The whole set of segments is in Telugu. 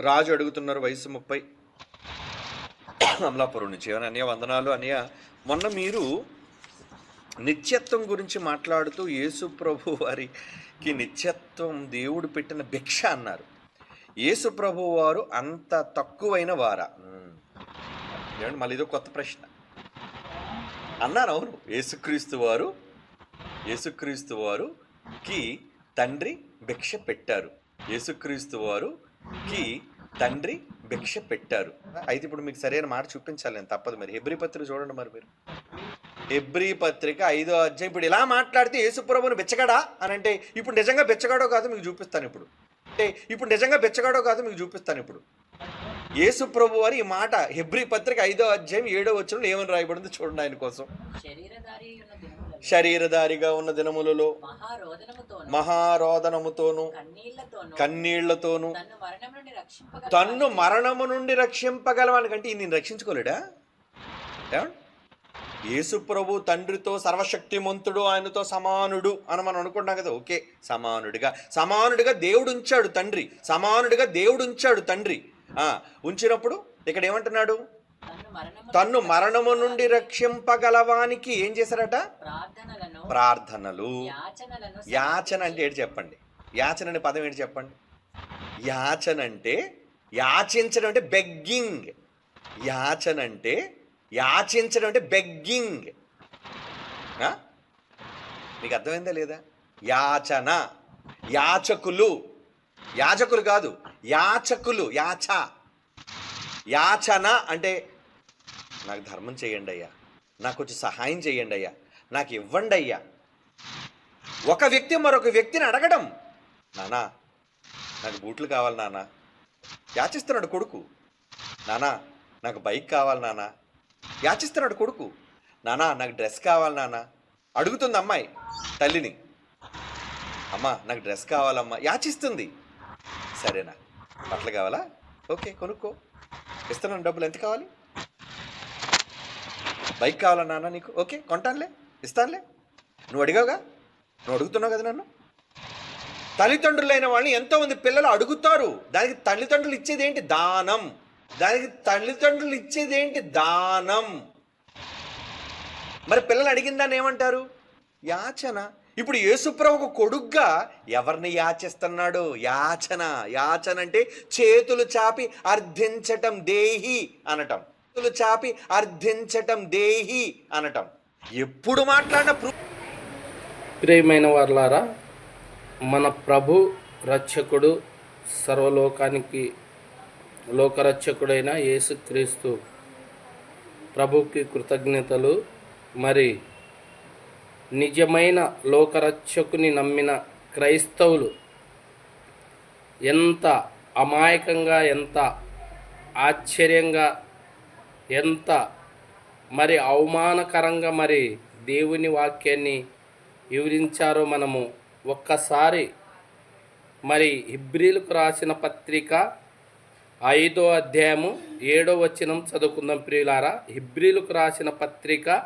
రాజు అడుగుతున్నారు వయసు ముప్పై. అమలాపురం నుంచి. అన్నయ్య వందనాలు. అన్నయ్య మొన్న మీరు నిత్యత్వం గురించి మాట్లాడుతూ యేసు ప్రభు వారికి నిత్యత్వం దేవుడు పెట్టిన భిక్ష అన్నారు. యేసు ప్రభు వారు అంత తక్కువైన వారా? ఏమండి మళ్ళీ ఇదో కొత్త ప్రశ్న. అన్నారు అవును? యేసుక్రీస్తు వారు యేసుక్రీస్తు వారుకి తండ్రి భిక్ష పెట్టారు. యేసుక్రీస్తు కి తండ్రి భిక్ష పెట్టారు. అయితే ఇప్పుడు మీకు సరైన మాట చూపించాలి నేను తప్పదు మరి. హెబ్రి పత్రిక చూడండి మరి మీరు. హెబ్రి పత్రిక ఐదో అధ్యాయం. ఇప్పుడు ఇలా మాట్లాడితే యేసుప్రభుని బెచ్చగాడా? అని అంటే ఇప్పుడు నిజంగా బెచ్చగాడో కాదు మీకు చూపిస్తాను ఇప్పుడు. అంటే ఇప్పుడు నిజంగా బెచ్చగాడో కాదు మీకు చూపిస్తాను ఇప్పుడు. యేసు ప్రభు వారి ఈ మాట హెబ్రి పత్రిక ఐదో అధ్యాయం ఏడో వచ్చిన ఏమని రాయబడింది చూడండి ఆయన కోసం. శరీరధారిగా ఉన్న దినములలో మహారోదనముతోను కన్నీళ్ళతోను తన్ను నుండి మరణము నుండి రక్షింపగలవానికంటే ఈయన రక్షించుకోలేడా? ఏమండి? యేసు ప్రభు తండ్రితో సర్వశక్తిమంతుడు ఆయనతో సమానుడు అని మనం అనుకుంటాం కదా ఓకే సమానుడిగా. సమానుడిగా దేవుడు ఉంచాడు తండ్రి సమానుడిగా దేవుడు ఉంచాడు తండ్రి. ఆ, ఉంచినప్పుడు ఇక్కడ ఏమంటున్నాడు? తన్ను మరణము నుండి రక్షింపగలవానికి ఏం చేశారట? ప్రార్థనలు. యాచన అంటే ఏంటి చెప్పండి? యాచన అనే పదం ఏంటి చెప్పండి? యాచన అంటే యాచించడం అంటే బెగ్గింగ్ యాచన అంటే యాచించడం అంటే బెగ్గింగ్ మీకు అర్థమైందా లేదా? యాచన. యాచకులు. యాచకులు కాదు. యాచకులు. యాచ. యాచన అంటే నాకు ధర్మం చేయండి అయ్యా. నాకు కొంచెం సహాయం చేయండి అయ్యా. నాకు ఇవ్వండి అయ్యా. ఒక వ్యక్తి మరొక వ్యక్తిని అడగడం. నానా నాకు బూట్లు కావాలి నానా. యాచిస్తున్నాడు కొడుకు. నానా నాకు బైక్ కావాలి నానా. యాచిస్తున్నాడు కొడుకు. నానా నాకు డ్రెస్ కావాలి నానా. అడుగుతుంది అమ్మాయి తల్లిని. అమ్మా నాకు డ్రెస్ కావాలమ్మా. యాచిస్తుంది. సరేనా. బట్టలు కావాలా? ఓకే కొనుక్కో. ఇస్తున్నాను డబ్బులు. ఎంత కావాలి? బైక్ కావాలా నాన్న నీకు? ఓకే కొంటానులే ఇస్తానులే. నువ్వు అడిగావుగా? నువ్వు అడుగుతున్నావు కదా నన్ను? తల్లిదండ్రులైన వాళ్ళని ఎంతోమంది పిల్లలు అడుగుతారు. దానికి తల్లిదండ్రులు ఇచ్చేది ఏంటి? దానం. దానికి తల్లిదండ్రులు ఇచ్చేది ఏంటి? దానం. మరి పిల్లలు అడిగిన దాన్ని ఏమంటారు? యాచన. ఇప్పుడు యేసుప్రభుకు కొడుగ్గా ఎవరిని యాచిస్తున్నాడు? యాచన. యాచన అంటే చేతులు చాపి అర్థించటం దేహి అనటం. చేతులు చాపి అర్థించటం దేహి అనటం. ఎప్పుడు మాట్లాడిన ప్రియమైన వర్లారా మన ప్రభు రక్షకుడు సర్వలోకానికి లోకరక్షకుడైన యేసుక్రీస్తు ప్రభుకి కృతజ్ఞతలు. మరి నిజమైన లోకరక్షకుని నమ్మిన క్రైస్తవులు ఎంత అమాయకంగా ఎంత ఆశ్చర్యంగా ఎంత మరి అవమానకరంగా మరి దేవుని వాక్యాన్ని వివరించారో మనము ఒక్కసారి మరి హిబ్రిలకు రాసిన పత్రిక ఐదో అధ్యాయము ఏడో వచనం చదువుకుందాం ప్రియులారా. హిబ్రిలకు రాసిన పత్రిక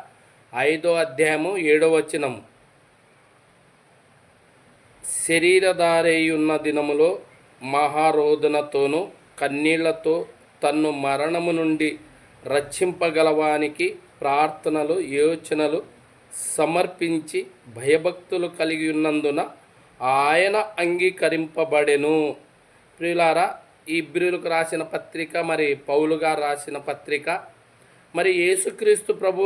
ఐదో అధ్యాయము ఏడో వచనం శరీరధారేయున్న దినములో మహారోధనతోనూ కన్నీళ్ళతో తన్ను మరణము నుండి రక్షింపగలవానికి ప్రార్థనలు యోచనలు సమర్పించి భయభక్తులు కలిగి ఉన్నందున ఆయన అంగీకరింపబడెను. ప్రియులారా ఈ ఇబ్రిలకు రాసిన పత్రిక మరి పౌలుగా రాసిన పత్రిక మరి యేసుక్రీస్తు ప్రభు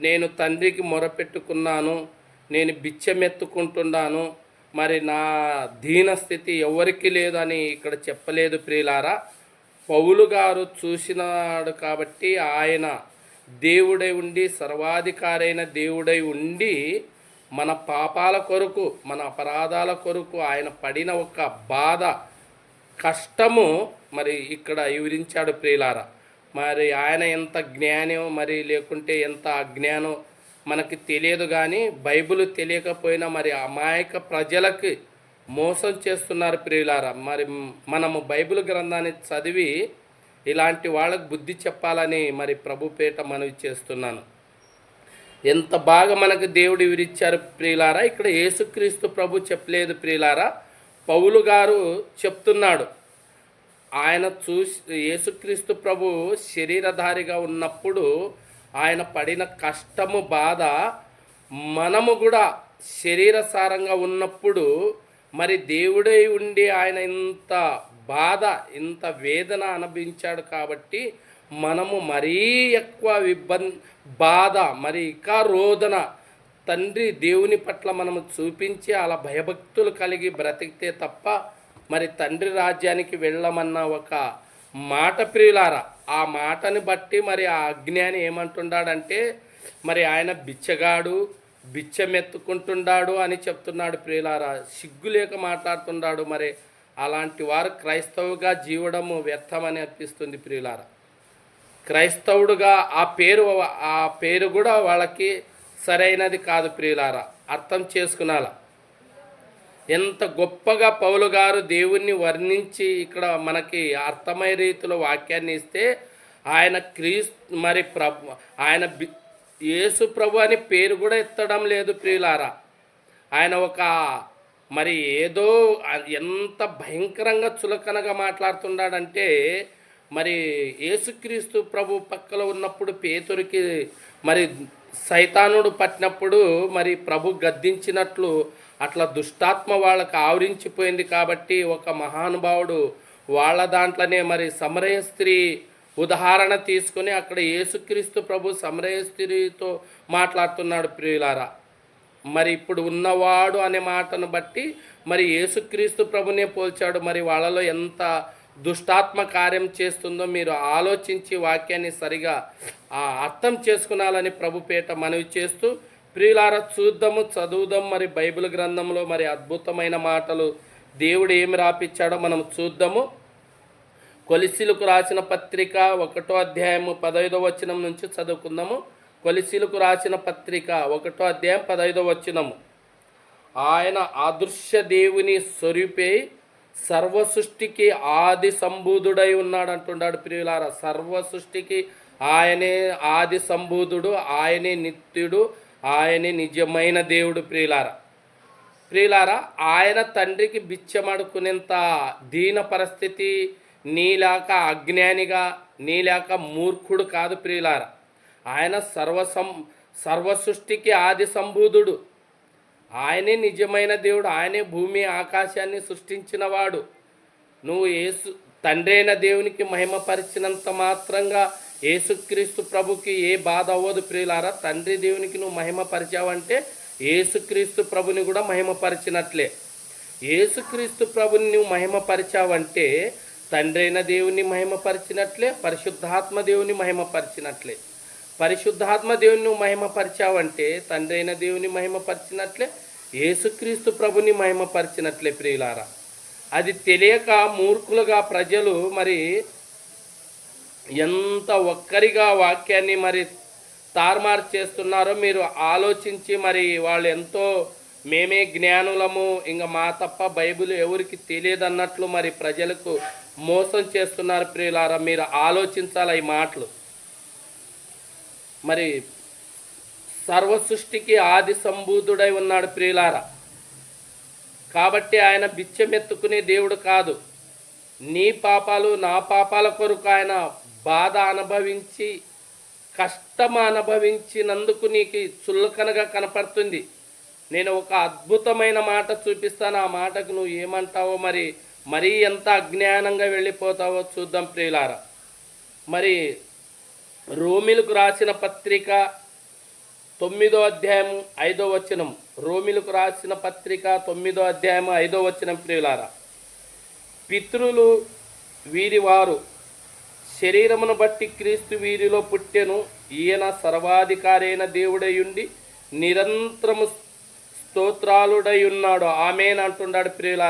నేను తండ్రికి మొరపెట్టుకున్నాను నేను బిచ్చమెత్తుకుంటున్నాను మరి నా దీన స్థితి ఎవరికి లేదని ఇక్కడ చెప్పలేదు ప్రియులారా. పౌలు గారు చూసినాడు కాబట్టి ఆయన దేవుడై ఉండి సర్వాధికారైన దేవుడై ఉండి మన పాపాల కొరకు మన అపరాధాల కొరకు ఆయన పడిన ఒక బాధ కష్టము మరి ఇక్కడ వివరించాడు ప్రియులారా. మరి ఆయన ఎంత జ్ఞానం మరి లేకుంటే ఎంత అజ్ఞానం మనకి తెలియదు కానీ బైబిల్ తెలియకపోయినా మరి అమాయక ప్రజలకి మోసం చేస్తున్నారు ప్రియులారా. మరి మనము బైబిల్ గ్రంథాన్ని చదివి ఇలాంటి వాళ్ళకు బుద్ధి చెప్పాలని మరి ప్రభుపేట మనవి చేస్తున్నాను. ఎంత బాగా మనకు దేవుడు విరిచ్చారు ప్రియులారా. ఇక్కడ యేసుక్రీస్తు ప్రభు చెప్పలేదు ప్రియులారా. పౌలు గారు చెప్తున్నాడు. ఆయన చూసి యేసుక్రీస్తు ప్రభు శరీరధారిగా ఉన్నప్పుడు ఆయన పడిన కష్టము బాధ మనము కూడా శరీరసారంగా ఉన్నప్పుడు మరి దేవుడై ఉండి ఆయన ఇంత బాధ ఇంత వేదన అనుభవించాడు కాబట్టి మనము మరీ ఎక్కువ ఇబ్బంది బాధ మరి ఇంకా రోదన తండ్రి దేవుని పట్ల మనము చూపించి అలా భయభక్తులు కలిగి బ్రతికితే తప్ప మరి తండ్రి రాజ్యానికి వెళ్ళమన్న ఒక మాట ప్రియులారా ఆ మాటని బట్టి మరి ఆ అజ్ఞాని ఏమంటున్నాడంటే మరి ఆయన బిచ్చగాడు బిచ్చమెత్తుకుంటున్నాడు అని చెప్తున్నాడు ప్రియులారా. సిగ్గు లేక మాట్లాడుతున్నాడు మరి. అలాంటి వారు క్రైస్తవుగా జీవడము వ్యర్థమని అనిపిస్తుంది ప్రియులారా. క్రైస్తవుడుగా ఆ పేరు ఆ పేరు కూడా వాళ్ళకి సరైనది కాదు ప్రియులారా. అర్థం చేసుకునాల ఎంత గొప్పగా పౌలు గారు దేవుణ్ణి వర్ణించి ఇక్కడ మనకి అర్థమయ్యే రీతిలో వాక్యాన్ని ఇస్తే ఆయన క్రీస్ మరి ప్ర ఆయన బి- యేసు ప్రభు అని పేరు కూడా ఎత్తడం లేదు ప్రియులారా. ఆయన ఒక మరి ఏదో ఎంత భయంకరంగా చులకనగా మాట్లాడుతున్నాడంటే మరి యేసుక్రీస్తు ప్రభు పక్కలో ఉన్నప్పుడు పేతురికి మరి సైతానుడు పట్టినప్పుడు మరి ప్రభు గద్దించినట్లు అట్లా దుష్టాత్మ వాళ్ళకి ఆవరించిపోయింది కాబట్టి ఒక మహానుభావుడు వాళ్ళ దాంట్లోనే మరి సమరయ స్త్రీ ఉదాహరణ తీసుకొని అక్కడ యేసుక్రీస్తు ప్రభు సమరయ స్త్రీతో మాట్లాడుతున్నాడు ప్రియులారా. మరి ఇప్పుడు ఉన్నవాడు అనే మాటను బట్టి మరి యేసుక్రీస్తు ప్రభునే పోల్చాడు. మరి వాళ్ళలో ఎంత దుష్టాత్మ కార్యం చేస్తుందో మీరు ఆలోచించి వాక్యాన్ని సరిగా ఆ, అర్థం చేసుకునాలని ప్రభుపేట మనవి చేస్తూ ప్రియులారా చూద్దాము చదువుదాం మరి బైబిల్ గ్రంథంలో మరి అద్భుతమైన మాటలు దేవుడు ఏమి రాపిచ్చాడో మనం చూద్దాము. కొలిసిలకు రాసిన పత్రిక ఒకటో అధ్యాయము పదహైదో వచనం నుంచి చదువుకుందాము. కొలిసిలకు రాసిన పత్రిక ఒకటో అధ్యాయం పదహైదో వచనము. ఆయన అదృశ్య దేవుని స్వరూపే సర్వ సృష్టికి ఆది సంబూధుడై ఉన్నాడు అంటున్నాడు ప్రియులారా. సర్వ సృష్టికి ఆయనే ఆది సంబూధుడు ఆయనే నిత్యుడు ఆయనే నిజమైన దేవుడు ప్రియులారా. ప్రియులారా ఆయన తండ్రికి బిచ్చమడుకునేంత దీన పరిస్థితి నీలాక అజ్ఞానిగా నీలాక మూర్ఖుడు కాదు ప్రియులారా. ఆయన సర్వసం సర్వ సృష్టికి ఆది సంబూధుడు ఆయనే నిజమైన దేవుడు ఆయనే భూమి ఆకాశాన్ని సృష్టించినవాడు. నువ్వు ఏసు తండ్రైన దేవునికి మహిమపరిచినంత మాత్రంగా ఏసుక్రీస్తు ప్రభుకి ఏ బాధ అవ్వదు ప్రియులారా. తండ్రి దేవునికి నువ్వు మహిమపరిచావంటే ఏసుక్రీస్తు ప్రభుని కూడా మహిమపరిచినట్లే. ఏసుక్రీస్తు ప్రభుని నువ్వు మహిమపరిచావంటే తండ్రి అయిన దేవుని మహిమపరిచినట్లే పరిశుద్ధాత్మ దేవుని మహిమపరిచినట్లే. పరిశుద్ధాత్మ దేవుని నువ్వు మహిమపరిచావంటే తండ్రి అయిన దేవుని మహిమపరిచినట్లే యేసుక్రీస్తు ప్రభుని మహిమపరిచినట్లే ప్రియులారా. అది తెలియక మూర్ఖులుగా ప్రజలు మరి ఎంత ఒక్కరిగా వాక్యాన్ని మరి తారుమారు చేస్తున్నారో మీరు ఆలోచించి మరి వాళ్ళు ఎంతో మేమే జ్ఞానులము. ఇంకా మా తప్ప బైబిల్ ఎవరికి తెలియదు అన్నట్లు మరి ప్రజలకు మోసం చేస్తున్నారు ప్రియులారా మీరు ఆలోచించాలి ఈ మాటలు? మరి సర్వ సృష్టికి ఆది సంబూధుడై ఉన్నాడు ప్రియులారా. కాబట్టి ఆయన బిచ్చమెత్తుకునే దేవుడు కాదు. నీ పాపాలు నా పాపాల కొరకు ఆయన బాధ అనుభవించి కష్టం అనుభవించినందుకు నీకు చుల్లకనగా కనపడుతుంది. నేను ఒక అద్భుతమైన మాట చూపిస్తాను. ఆ మాటకు నువ్వు ఏమంటావో మరి మరీ ఎంత అజ్ఞానంగా వెళ్ళిపోతావో చూద్దాం ప్రియులారా. మరి రోమిలకు రాసిన పత్రిక తొమ్మిదో అధ్యాయం ఐదో వచనం. రోమిలకు రాసిన పత్రిక తొమ్మిదో అధ్యాయం ఐదో వచనం ప్రియులారా. పితృలు వీరివారు శరీరమును బట్టి క్రీస్తు వీరిలో పుట్టెను. ఈయన సర్వాధికారైన దేవుడయుండి నిరంతరము స్తోత్రాలుడై ఉన్నాడు. ఆమెన్ అంటున్నాడు ప్రియుల